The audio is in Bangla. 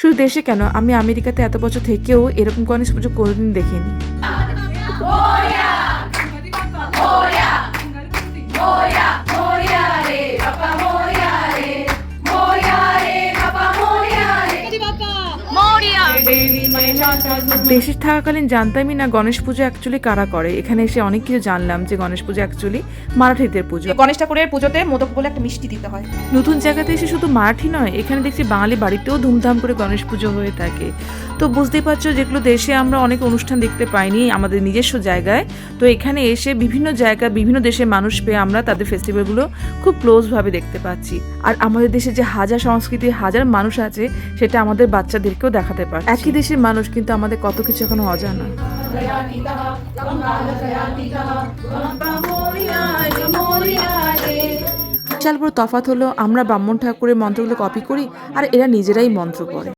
শুধু দেশে কেন? আমি আমেরিকাতে এত বছর থেকেও এরকম কোনো পুজো কোনোদিন দেখিনি। দেশে থাকাকালীন জানতামই না গণেশ পুজো অ্যাকচুয়ালি কারা করে। এখানে এসে অনেক কিছু জানলাম যে গণেশ পুজো অ্যাকচুয়ালি মারাঠিদের পুজো। গণেশ ঠাকুরের পুজোতে মোদক বলে একটা মিষ্টি দিতে হয়। নতুন জায়গাতে এসে শুধু মারাঠি নয় এখানে দেখছি বাঙালি বাড়িতেও ধুমধাম করে গণেশ পুজো হয়ে থাকে। তো বুঝতেই পারছ যেগুলো দেশে আমরা অনেক অনুষ্ঠান দেখতে পাইনি আমাদের নিজস্ব জায়গায়। তো এখানে এসে বিভিন্ন জায়গা বিভিন্ন দেশের মানুষ পেয়ে আমরা তাদের ফেস্টিভ্যালগুলো খুব ক্লোজভাবে দেখতে পাচ্ছি। আর আমাদের দেশে যে হাজার সংস্কৃতির হাজার মানুষ আছে সেটা আমাদের বাচ্চাদেরকেও দেখাতে পারে একই দেশের মানুষ কিন্তু আমাদের কত কিছু এখনও অজানা। বিশাল বড় তফাত হলো আমরা ব্রাহ্মণ ঠাকুরের মন্ত্রগুলো কপি করি, আর এরা নিজেরাই মন্ত্র পড়ে।